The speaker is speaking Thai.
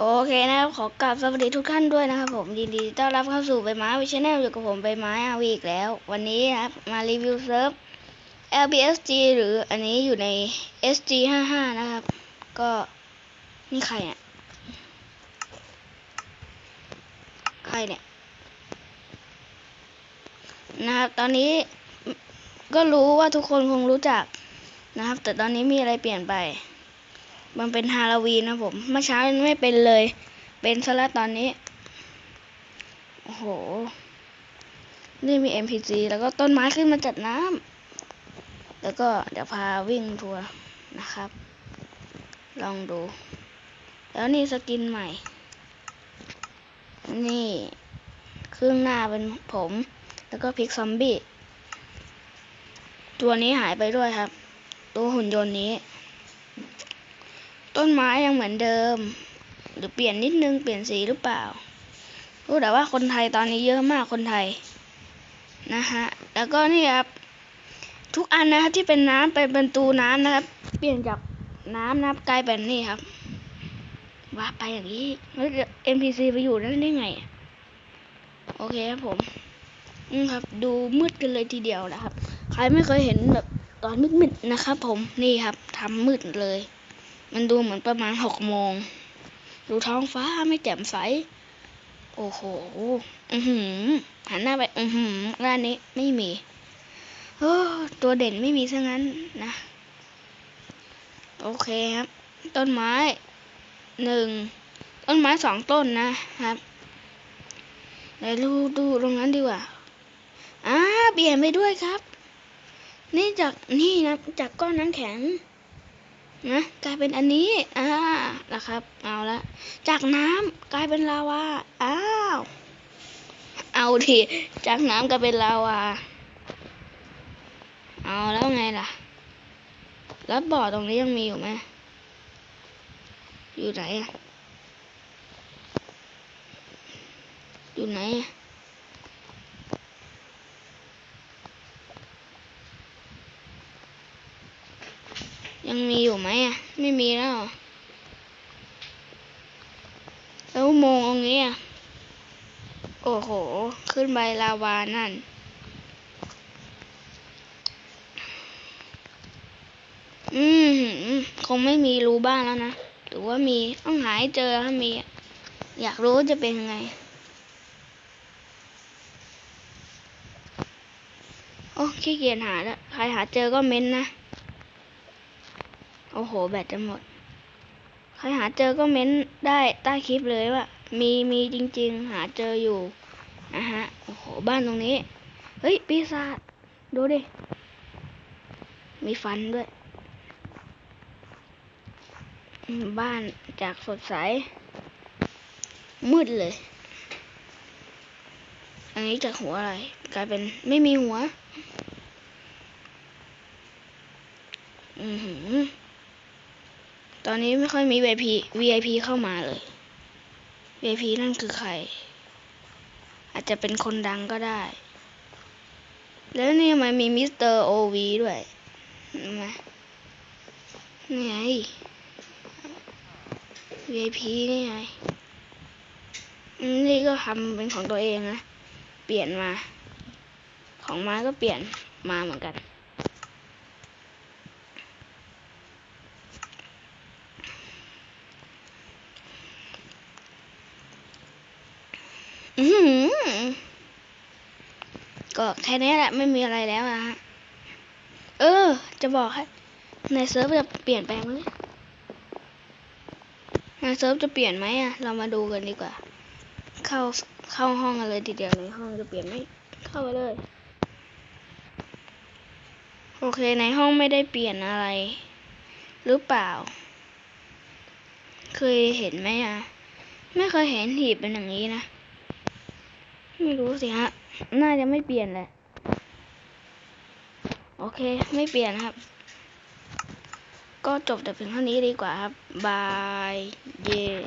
โอเคนะครับขอกราบสวัสดีทุกท่านด้วยนะครับผมยินดีต้อนรับเข้าสู่ใบไม้วิชแนลอยู่กับผมใบไม้อาวีอีกแล้ว วันนี้นะครับมารีวิวเซิร์ฟ LBSG หรืออันนี้อยู่ใน SG 55 นะครับ ก็นี่ใครอะใครเนี่ยนะครับตอนนี้ก็รู้ว่าทุกคนคงรู้จักนะครับ แต่ตอนนี้มีอะไรเปลี่ยนไป มันเป็นฮาโลวีนนะผมเมื่อเช้าไม่เป็นเลย เป็นซะแล้วตอนนี้ โอ้โห นี่มี NPC แล้วก็ต้นไม้ขึ้นมาจัดน้ำแล้วก็เดี๋ยวพาวิ่งทัวร์นะครับ ลองดู แล้วนี่สกินใหม่ นี่ครึ่งหน้าเป็นผม แล้วก็พลิกซอมบี้ ตัวนี้หายไปด้วยครับ ตัวหุ่นยนต์นี้ ต้นไม้ยังเหมือนเดิม หรือเปลี่ยนนิดนึงเปลี่ยนสีหรือเปล่า รู้แต่ว่าคนไทยตอนนี้เยอะมากคนไทยนะฮะแล้วก็นี่ครับ ทุกอันนะครับที่เป็นน้ำเป็นประตูน้ำนะครับ เปลี่ยนจากน้ำนะครับกลายเป็นนี่ครับว่าไปอย่างนี้แล้ว NPC ไปอยู่นั่นได้ไง โอเคครับผมอืมครับ ดูมืดกันเลยทีเดียวนะครับ ใครไม่เคยเห็นแบบตอนมืดๆนะครับ ผมนี่ครับทำมืดเลย มันดูเหมือนประมาณหกโมง ดูท้องฟ้าไม่แจ่มใส โอ้โห อือหือ หันหน้าไป อือหือ ร้านนี้ไม่มีโอ้ตัวเด่นไม่มีซะงั้นนะ โอเคครับ ต้นไม้หนึ่ง ต้นไม้สองต้นนะครับเดี๋ยวดูดูตรงนั้นดีกว่าอ่าเปลี่ยนไปด้วยครับ นี่จากนี่นะ จากก้อนน้ำแข็ง นะกลายเป็นอันนี้ อ่า นะครับ เอาละ จากน้ำกลายเป็นลาวา อ้าว เอาทีจากน้ำกลายเป็นลาวา เอาแล้วไงล่ะ แล้วบ่อตรงนี้ยังมีอยู่ไหม อยู่ไหนอะอยู่ไหน อะยังมีอยู่ไหมอะ ไม่มีแล้ว แล้วอุโมงค์ตรงนี้อะ โอ้โห ขึ้นไปลาวานั่น อืมหือคงไม่มีรูบ้านแล้วนะ หรือว่ามีต้องหาให้เจอถ้ามี อยากรู้จะเป็นยังไงโอ้ขี้เกียจหาแล้ว ใครหาเจอก็เม้นนะ โอ้โห แบตจะหมด ใครหาเจอก็เม้นได้ใต้คลิปเลยว่า มีมีจริง ๆ หาเจออยู่นะฮะ โอ้โห บ้านตรงนี้ เฮ้ย ปีศาจ ดูดิ มีฟันด้วย บ้านจากสดใส มืดเลย อันนี้จากหัวอะไร กลายเป็นไม่มีหัว อือหือ ตอนนี้ไม่ค่อยมี VIP VIP เข้ามาเลย VIP นั่นคือใคร อาจจะเป็นคนดังก็ได้ แล้วนี่ทำไมมีมิสเตอร์โอวีด้วยเห็นไหมนี่ไง VIP นี่ไงนี่ก็ทำเป็นของตัวเองนะ เปลี่ยนมา ของมาก็เปลี่ยนมาเหมือนกัน อือหือ ก็แค่นี้แหละไม่มีอะไรแล้วนะฮะ เออ จะบอกให้ในเซิร์ฟจะเปลี่ยนแปลงไหมในเซิร์ฟจะเปลี่ยนไหมอะเรามาดูกันดีกว่า เข้าเข้าห้องกันเลยทีเดียวในห้องจะเปลี่ยนไหมเข้าไปเลยโอเค ในห้องไม่ได้เปลี่ยนอะไร หรือเปล่า เคยเห็นไหมอะไม่เคยเห็นหีบเป็นอย่างนี้นะ ไม่รู้สิฮะ น่าจะไม่เปลี่ยนแหละโอเค ไม่เปลี่ยนครับ ก็จบแต่เพียงเท่านี้ดีกว่าครับ บาย เย่